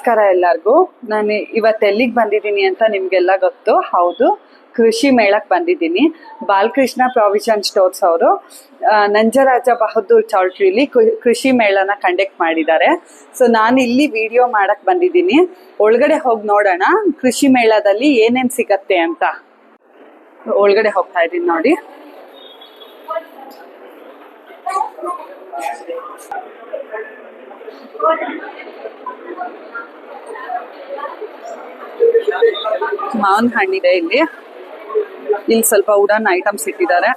ನಮಸ್ಕಾರ ಎಲ್ಲರಿಗೂ. ನಾನು ಇವತ್ತು ಎಲ್ಲಿಗೆ ಬಂದಿದ್ದೀನಿ ಅಂತ ನಿಮಗೆಲ್ಲ ಗೊತ್ತು. ಹೌದು, ಕೃಷಿ ಮೇಳಕ್ಕೆ ಬಂದಿದ್ದೀನಿ. ಬಾಲಕೃಷ್ಣ ಪ್ರಾವಿಷನ್ ಸ್ಟೋರ್ಸ್ ಅವರು. ನಂಜರಾಜ ಬಹದ್ದೂರ್ ಚೌಲ್ಟ್ರಿಲಿ ಕೃಷಿ ಮೇಳನ ಕಂಡಕ್ಟ್ ಮಾಡಿದ್ದಾರೆ. ಸೊ, ನಾನು ಇಲ್ಲಿ ವಿಡಿಯೋ ಮಾಡಕ್ಕೆ ಬಂದಿದ್ದೀನಿ. ಒಳಗಡೆ ಹೋಗಿ ನೋಡೋಣ. ಕೃಷಿ ಮೇಳದಲ್ಲಿ ಏನೇನು ಸಿಗತ್ತೆ ಅಂತ. ಒಳಗಡೆ ಹೋಗ್ತಾ ಇದ್ದೀನಿ ನೋಡಿ. ಮಾವಿನ ಹಣ್ಣಿದೆ ಇಲ್ಲಿ. ಇಲ್ಲಿ ಸ್ವಲ್ಪ ಉಡನ್ ಐಟಮ್ಸ್ ಇಟ್ಟಿದ್ದಾರೆ.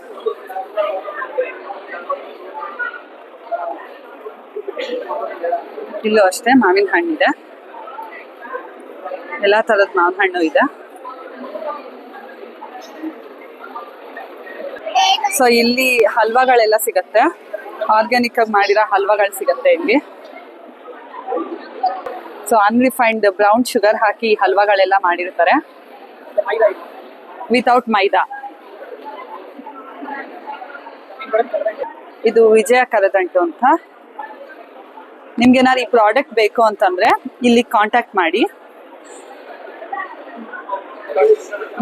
ಇಲ್ಲೂ ಅಷ್ಟೇ ಮಾವಿನ ಹಣ್ಣಿದೆ. ಎಲ್ಲ ತರದ ಮಾವಿನ ಹಣ್ಣು ಇದೆ. ಸೊ ಇಲ್ಲಿ ಹಲ್ವಾಗಳೆಲ್ಲ ಸಿಗತ್ತೆ. ಆರ್ಗ್ಯಾನಿಕ್ ಆಗಿ ಮಾಡಿರೋ ಹಲ್ವಾಗಳು ಸಿಗತ್ತೆ ಇಲ್ಲಿ. ಸೊ ಅನ್ರಿಫೈನ್ಡ್ ಬ್ರೌನ್ ಶುಗರ್ ಹಾಕಿ ಹಲ್ವಾಗಳೆಲ್ಲ ಮಾಡಿರ್ತಾರೆ. ವಿತೌಟ್ ಮೈದಾ. ಇದು ವಿಜಯ ಕರದಂಟು ಅಂತ. ನಿಮ್ಗೆ ಏನಾದ್ರು ಈ ಪ್ರಾಡಕ್ಟ್ ಬೇಕು ಅಂತಂದ್ರೆ ಇಲ್ಲಿ ಕಾಂಟ್ಯಾಕ್ಟ್ ಮಾಡಿ.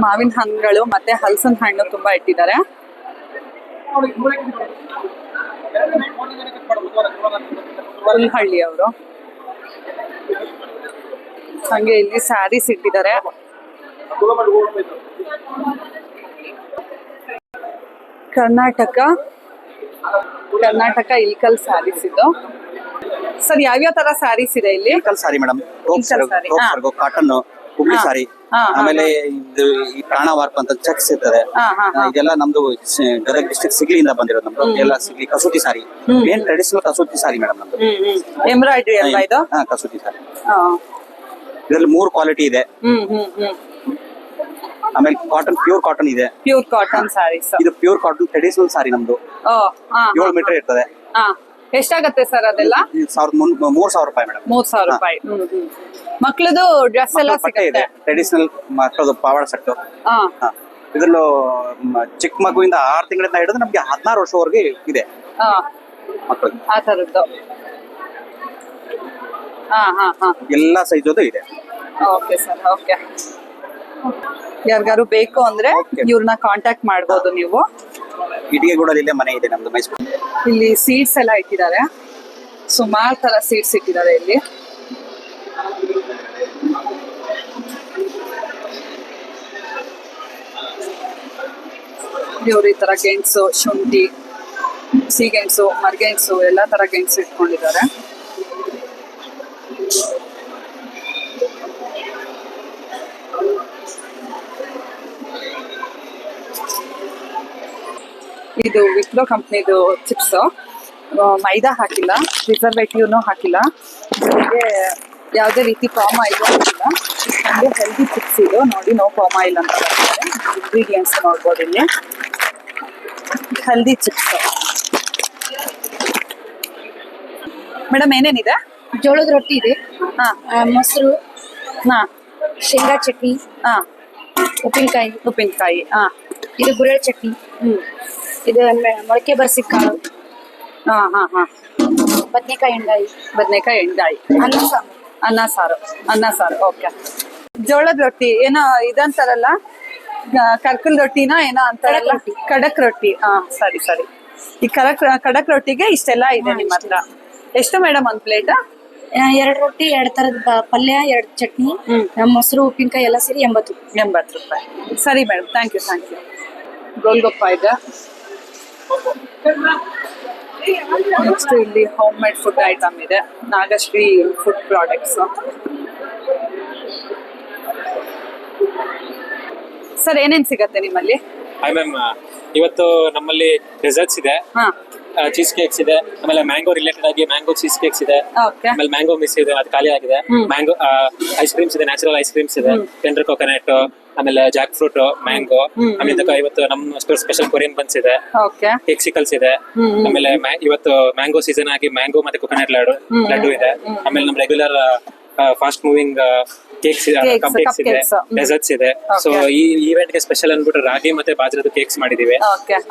ಮಾವಿನ ಹಣ್ಣುಗಳು ಮತ್ತೆ ಹಲಸಿನ ಹಣ್ಣು ತುಂಬಾ ಇಟ್ಟಿದ್ದಾರೆ. ಅವರು. ಹಂಗೆ ಇಲ್ಲಿ ಸ್ಯಾರೀಸ್ ಇಟ್ಟಿದ್ದಾರೆ. ಕರ್ನಾಟಕ. ಕರ್ನಾಟಕ ಇಲ್ಕಲ್ ಸ್ಯಾರೀಸ್ ಇದು. ಸರ್ ಯಾವ್ಯಾವ ತರ ಸ್ಯಾರೀಸ್ ಇದೆ ಇಲ್ಲಿ? Ilkal sari madam cotton Hubli sari. ಆಮೇಲೆ ಇದು ಈ ಪ್ರಾಣ ವಾರ್ಪ್ ಅಂತ ಚೆಕ್ಸ್ ಇರ್ತದೆ. ಇದೆಲ್ಲ ನಮ್ದು ಗದಗ್ ಡಿಸ್ಟ್ರಿಕ್ಟ್ ಸಿಗ್ಲಿಯಿಂದ ಬಂದಿರೋದು ನಮ್ದು. ಎಲ್ಲ ಸಿಗ್ಲಿ ಕಸೂತಿ ಸಾರಿ. ಏನ್ ಟ್ರೆಡಿಷನಲ್ ಕಸೂತಿ ಸಾರಿ ಮೇಡಮ್ ನಮ್ದು. ಎಂಬ್ರಾಯ್ಡ್ರಿ ಅಲ್ವಾ ಇದು? ಹಾ ಕಸೂತಿ ಸಾರಿ. ಇದ್ರಲ್ಲಿ ಮೂರ್ ಕ್ವಾಲಿಟಿ ಇದೆ. ಹ್ಮ್ ಹ್ಮ್ ಹ್ಮ್. ಆಮೇಲೆ ಕಾಟನ್ ಪ್ಯೂರ್ ಕಾಟನ್ ಇದೆ. ಪ್ಯೂರ್ ಕಾಟನ್ ಸಾರಿ ಇದು ಪ್ಯೂರ್ ಕಾಟನ್ ಟ್ರೆಡಿಷನಲ್ ಸಾರಿ ನಮ್ದು. ಏಳು ಮೀಟರ್ ಇರ್ತದೆ. ಹಾ ಎಷ್ಟಾಗತ್ತೆ ಸರ್ ಅದೆಲ್ಲ? ಸಾವಿರದ ಮೂರ್ ಸಾವಿರ ರೂಪಾಯಿ ಮೇಡಮ್. ಮೂರ್ ಸಾವಿರ ರೂಪಾಯಿ. ಮಕ್ಳದು ಡ್ರೆಸ್ ಎಲ್ಲ ಬಟ್ಟೆ ಇದೆ. ಸಿಗುತ್ತೆ? ಟ್ರೆಡಿಷನಲ್ ಮಕ್ಕಳದು ಪಾವಾಡ ಸೆಟ್ ಹಾ. ಇದ್ರಲ್ಲೂ ಚಿಕ್ಕ ಮಗುವಿಂದ ಆರು ತಿಂಗಳಿಂದ ಹಿಡಿದು ನಮ್ಗೆ ಹದಿನಾರು ವರ್ಷವರೆಗೆ ಇದೆ. ಹಾ. ಆ ತರದ್ದು ಹಾ ಹಾ ಹಾ. ಎಲ್ಲ ಸೈಜದು ಇದೆ. ಓಕೆ ಸರ್ ಓಕೆ ಯಾರಿಗಾರು ಬೇಕು ಅಂದ್ರೆ. ಇವ್ರನ್ನ ಕಾಂಟ್ಯಾಕ್ಟ್ ಮಾಡಬಹುದು ನೀವು. ಇಟಿಗೆಗೂಡಲ್ಲಿ ಇಲ್ಲೇ ಮನೆ ಇದೆ ನಮ್ದು ಮೈಸೂರು. ಇಲ್ಲಿ ಸೀಡ್ಸ್ ಎಲ್ಲ ಇಟ್ಟಿದ್ದಾರೆ. ಸುಮಾರು ತರ ಸೀಡ್ಸ್ ಇಟ್ಟಿದ್ದಾರೆ ಇಲ್ಲಿ. ಇವ್ರು ಈ ತರ ಗೆಣಸು ಶುಂಠಿ ಸೀಗೆಣಸು ಮರ್ಗೆಣಸು ಎಲ್ಲಾ ತರ ಗೆಣಸು ಇಟ್ಕೊಂಡಿದ್ದಾರೆ. ಇದು ವಿಪ್ರೋ ಕಂಪ್ನಿದು ಚಿಪ್ಸ್. ಮೈದಾ ಹಾಕಿಲ್ಲ ಪ್ರಿಸರ್ವೇಟಿವ್ನು ಹಾಕಿಲ್ಲ. ಜೊತೆಗೆ ಯಾವುದೇ ರೀತಿ ಪಾಮ್ ಆಯಿಲ್ ಹಾಕಿಲ್ಲ ಹಾಗೆ ಹೆಲ್ದಿ ಚಿಪ್ಸ್ ಇದು. ನೋಡಿ ನೋ ಪಾಮ್ ಆಯಿಲ್ ಅಂತ ಬರ್ತಾರೆ ಇಂಗ್ರೀಡಿಯೆಂಟ್ಸ್ ನೋಡ್ಬೋದು ಇಲ್ಲಿ. ಹೆಲ್ದಿ ಚಿಪ್ಸ್ ಮೇಡಮ್ ಏನೇನಿದೆ? ಜೋಳದ ರೊಟ್ಟಿ ಇದೆ. ಮೊಸರು ಹಾ. ಶೇಂಗಾ ಚಟ್ನಿ ಹಾ. ಉಪ್ಪಿನಕಾಯಿ. ಉಪ್ಪಿನಕಾಯಿ ಹಾ. ಇದು ಗುರೆಳ್ ಚಟ್ನಿ. ಹ್ಮ್. ಇದು ಮೊಳಕೆ ಬರ್ಸಿ ಕಾಳು. ಹಾ ಹಾ ಹಾ. ಬದನೆಕಾಯಿ ಎಣ್ಣಾಯಿ ಬದನೆಕಾಯಿ ಎಣ್ಗಾಯಿ ಅನ್ನ ಸಾರು. ಅನ್ನ ಸಾರು. ಅನ್ನ ಸಾರು ಓಕೆ. ಜೋಳದ ರೊಟ್ಟಿ ಏನೋ ಇದಂತಾರಲ್ಲ? ಕರ್ಕಲ್ ರೊಟ್ಟಿನ ಏನೋ ಅಂತಾರಲ್ಲ? ಕಡಕ್ ರೊಟ್ಟಿ. ಹಾ ಸರಿ ಸರಿ. ಈ ಕಡಕ್ ಖಡಕ್ ರೊಟ್ಟಿಗೆ ಇಷ್ಟೆಲ್ಲ ಇದೆ ನಿಮ್ಮ ಹತ್ರ. ಎಷ್ಟು ಮೇಡಮ್ ಒಂದ್ ಪ್ಲೇಟ್? ಎರಡ್ ರೊಟ್ಟಿ ಎರಡ್ ತರದ ಪಲ್ಯ ಎರಡ್ ಚಟ್ನಿ ಮೊಸರು ಉಪ್ಪಿನಕಾಯಿ ಎಲ್ಲ ಸೇರಿ ಎಂಬತ್ತು ಎಂಬತ್ತು ರೂಪಾಯಿ. ಸರಿ madam thank you thank you golgappa ಇದೆ. ನೆಕ್ಸ್ಟ್ ಇಲ್ಲಿ ಹೋಮ್ ಮೇಡ್ ಫುಡ್ ಐಟಮ್ ಇದೆ. ನಾಗಶ್ರೀ ಫುಡ್ ಪ್ರಾಡಕ್ಟ್ಸ್ ಸರ್ ಏನೇನ್ ಸಿಗತ್ತೆ ನಿಮ್ಮಲ್ಲಿ? ಐ ಮ್ಯಾಮ್ ಇವತ್ತು ನಮ್ಮಲ್ಲಿ ಡೆಸರ್ಟ್ಸ್ ಇದೆ. ಹಾ. ಚೀಸ್ ಕೇಕ್ಸ್ ಇದೆ. ಆಮೇಲೆ ಮ್ಯಾಂಗೋ ರಿಲೇಟೆಡ್ ಆಗಿ ಮ್ಯಾಂಗೋ ಚೀಸ್ ಕೇಕ್ಸ್ ಇದೆ. ಓಕೆ ಆಮೇಲೆ ಮ್ಯಾಂಗೋ ಮಿಸ್ ಇದೆ ಅದು ಖಾಲಿ ಆಗಿದೆ. ಮ್ಯಾಂಗೋ ಐಸ್ ಕ್ರೀಮ್ಸ್ ಇದೆ ನ್ಯಾಚುರಲ್ ಐಸ್ ಕ್ರೀಮ್ಸ್ ಇದೆ. ಟೆಂಡರ್ ಕೋಕೋನಟ್ ಆಮೇಲೆ ಜಾಕ್ ಫ್ರೂಟ್ ಮ್ಯಾಂಗೋ ಆಮೇಲೆ ಇವತ್ತು ನಮ್ಮ ಸ್ಟೋರ್ ಸ್ಪೆಷಲ್ ಕೊರಿಯನ್ ಬನ್ಸ್ ಇದೆ. ಓಕೆ ಕೇಕ್ಸಿಕಲ್ಸ್ ಇದೆ. ಆಮೇಲೆ ಇವತ್ತು ಮ್ಯಾಂಗೋ ಸೀಸನ್ ಆಗಿ ಮ್ಯಾಂಗೋ ಮತ್ತೆ ಕೊಕೊನಟ್ ಲಾಡು ಲಡ್ಡು ಇದೆ. ಆಮೇಲೆ ನಮ್ ರೆಗ್ಯುಲರ್ ಫಾಸ್ಟ್ ಮೂವಿಂಗ್ ಕೇಕ್ಸ್ ಇದೆ ಕಪ್ ಕೇಕ್ಸ್ ಇದೆ ಡೆಸರ್ಟ್ಸ್ ಇದೆ. ಸೊ ಈ ಈವೆಂಟ್ಗೆ ಸ್ಪೆಷಲ್ ಅಂದ್ಬಿಟ್ಟು ರಾಗಿ ಮತ್ತೆ ಬಾಜ್ರದ ಕೇಕ್ಸ್ ಮಾಡಿದೀವಿ.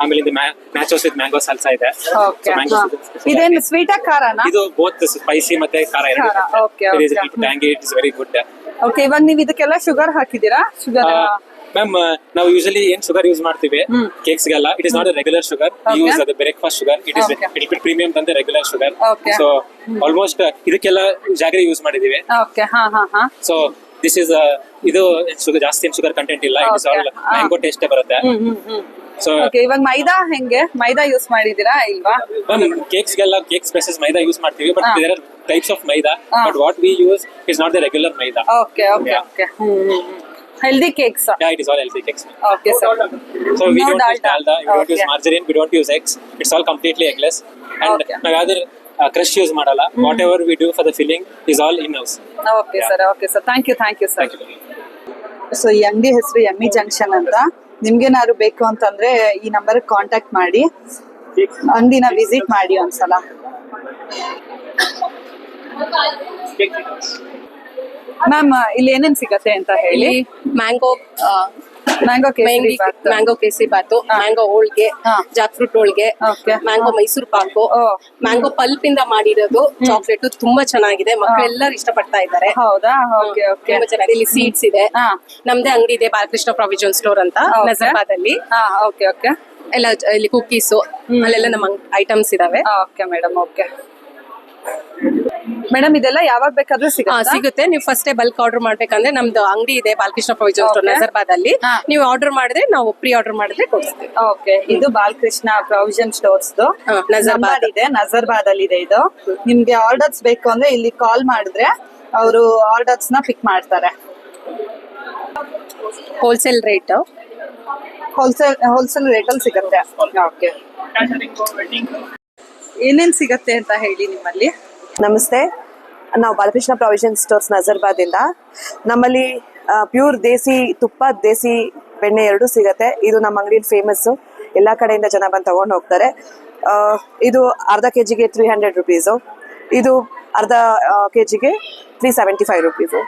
ಆಮೇಲೆ ಇದು ಮ್ಯಾಚೋಸ್ ವಿತ್ ಮ್ಯಾಂಗೋ ಸಾಲ್ಸಾ ಇದೆ. ಇದೇನು ಸ್ವೀಟಾ ಖಾರನಾ? ಇದು ಬೋತ್ ಸ್ಪೈಸಿ ಮತ್ತೆ ಖಾರ ಎರಡು ಖಾರ, it is very good okay ಇವಾಗ ನೀವು ಇದಕ್ಕೆಲ್ಲ ಶುಗರ್ ಹಾಕಿದೀರಾ ಶುಗರ್ ಮ್ಯಾಮ್ ನಾವು ಯೂಶಲಿ ಏನ್ ಶುಗರ್ ಯೂಸ್ ಮಾಡ್ತೀವಿ? ಕೇಕ್ಸ್ ಗೆಲ್ಲ it is not regular sugar. Use ಅದು breakfast sugar it is. It premium than the regular sugar. So almost ಇದಕ್ಕೆಲ್ಲ ಜಾಗರಿ ಯೂಸ್ ಮಾಡಿದೀವಿ. ಓಕೆ ಸೊ ದಿಸ್ ಇಸ್ ಇದು sugar ಜಾಸ್ತಿ ಏನ್ ಶುಗರ್ ಕಂಟೆಂಟ್ ಇಲ್ಲ. It is all. Mango taste ಬರುತ್ತೆ. So okay ಇವಾಗ ಮೈದಾ ಹೆಂಗೆ? ಮೈದಾ ಯೂಸ್ ಮಾಡಿದೀರಾ ಇಲ್ವಾ? ಕೇಕ್ಸ್ ಗೆಲ್ಲ ಕೇಕ್ ಸ್ಪೆಸಸ್ ಮೈದಾ ಯೂಸ್ ಮಾಡ್ತೀವಿ. But. There are types of maida. But what we use is not the regular maida. Okay okay Yeah. Okay healthy cakes Yeah, it is all healthy cakes. Okay sir So we No don't use dalda. dalda, we don't use Okay. margarine, we don't use eggs. It's all completely eggless. And Okay. ನಾವು ಯಾವ್ದು crush use ಮಾಡಲ್ಲ whatever we do for the filling is all in house okay sir okay sir thank you thank you sir thank you so ಈ ಅಂಗಡಿ ಹೆಸರು ಎಮ್ಮಿ junction ಅಂತ. ನಿಮ್ಗೇನಾದ್ರು ಬೇಕು ಅಂತಂದ್ರೆ ಈ ನಂಬರ್ ಕಾಂಟ್ಯಾಕ್ಟ್ ಮಾಡಿ. ಅಂಗಡಿನ ವಿಸಿಟ್ ಮಾಡಿ ಒಂದ್ಸಲ. ಮ್ಯಾಮ್ ಇಲ್ಲಿ ಏನೇನ್ ಸಿಗತ್ತೆ ಅಂತ ಹೇಳಿ? Mango mango kesari bath mango kesari bath mango ಹೋಳ್ಗೆ ಹಾ. ಜಾಕ್ ಫ್ರೂಟ್ ಹೋಳ್ಗೆ Okay. ಮ್ಯಾಂಗೋ ಮೈಸೂರು ಪಾಕು ಓ. ಮ್ಯಾಂಗೋ ಪಲ್ಪ್ ಇಂದ ಮಾಡಿರೋದು ಚಾಕ್ಲೇಟ್ ತುಂಬಾ ಚೆನ್ನಾಗಿದೆ ಮಕ್ಕಳೆಲ್ಲರೂ ಇಷ್ಟಪಡ್ತಾ ಇದ್ದಾರೆ. ಹೌದಾ? ಓಕೆ ಓಕೆ ತುಂಬಾ ಚೆನ್ನಾಗಿದೆ. ಇಲ್ಲಿ ಸೀಡ್ಸ್ ಇದೆ. ಹಾ. ನಮ್ದೇ ಅಂಗಡಿ ಇದೆ ಬಾಲಕೃಷ್ಣ ಪ್ರಾವಿಜನ್ ಸ್ಟೋರ್ ಅಂತ Okay. ನಜರ್ಬಾದ್ ಅಲ್ಲಿ ಹಾ ಓಕೆ ಓಕೆ ಎಲ್ಲ ಜ- ಇಲ್ಲಿ ಕುಕ್ಕೀಸ್ ಅಲ್ಲೆಲ್ಲ ನಮ್ಮ ಐಟಮ್ಸ್ ಇದಾವೆ. ಓಕೆ ಮೇಡಮ್ ಓಕೆ ಮೇಡಮ್ ಇದೆಲ್ಲ ಯಾವಾಗ ಬೇಕಾದ್ರೂ ಹಾ, ಸಿಗುತ್ತೆ? ಸಿಗುತ್ತೆ. ನೀವು ಫಸ್ಟ್ ಬಲ್ಕ್ ಆರ್ಡರ್ ಮಾಡ್ಬೇಕಂದ್ರೆ ನಮ್ದು ಅಂಗಡಿ ಇದೆ Balakrishna provision store Okay. Nazarbad ಅಲ್ಲಿ ನೀವು ಆರ್ಡರ್ ಮಾಡಿದ್ರೆ ನಾವು ಪ್ರೀ ಆರ್ಡರ್ ಮಾಡಿದ್ರೆ ಕೊಡ್ತೀವಿ. ಓಕೆ ಇದು ಬಾಲಕೃಷ್ಣ ಪ್ರೊವಿಜನ್ ಸ್ಟೋರ್ಸ್ ಹಾ, ನಜರ್ಬಾದ್. ಇದೆ ನಜರ್ಬಾದ್ ಅಲ್ಲಿ ಇದೆ. ಇದು ನಿಮ್ಗೆ ಆರ್ಡರ್ಸ್ ಬೇಕು ಅಂದ್ರೆ ಇಲ್ಲಿ ಕಾಲ್ ಮಾಡಿದ್ರೆ ಅವರು ಆರ್ಡರ್ಸ್ನ ಪಿಕ್ ಮಾಡ್ತಾರೆ. Wholesale rate wholesale wholesale rate ಅಲ್ಲಿ ಸಿಗುತ್ತೆ. ಓಕೆ ಏನೇನ್ ಸಿಗತ್ತೆ ಅಂತ ಹೇಳಿ ನಿಮ್ಮಲ್ಲಿ? ನಮಸ್ತೆ. ನಾವು ಬಾಲಕೃಷ್ಣ ಪ್ರಾವಿಷನ್ ಸ್ಟೋರ್ಸ್ ನಜರ್ಬಾದಿಂದ ನಮ್ಮಲ್ಲಿ ಪ್ಯೂರ್ ದೇಸಿ ತುಪ್ಪ, ದೇಸಿ ಬೆಣ್ಣೆ ಎರಡು ಸಿಗತ್ತೆ. ಇದು ನಮ್ಮ ಅಂಗಡಿಯಲ್ಲಿ ಫೇಮಸ್ ಎಲ್ಲ ಕಡೆಯಿಂದ ಜನ ಬಂದು ತಗೊಂಡು ಹೋಗ್ತಾರೆ. ಇದು ಅರ್ಧ ಕೆ ಜಿಗೆ ತ್ರೀ ಹಂಡ್ರೆಡ್ ರುಪೀಸು ಇದು ಅರ್ಧ ಕೆ ಜಿಗೆ ತ್ರೀ ಸೆವೆಂಟಿ ಫೈವ್ ರುಪೀಸು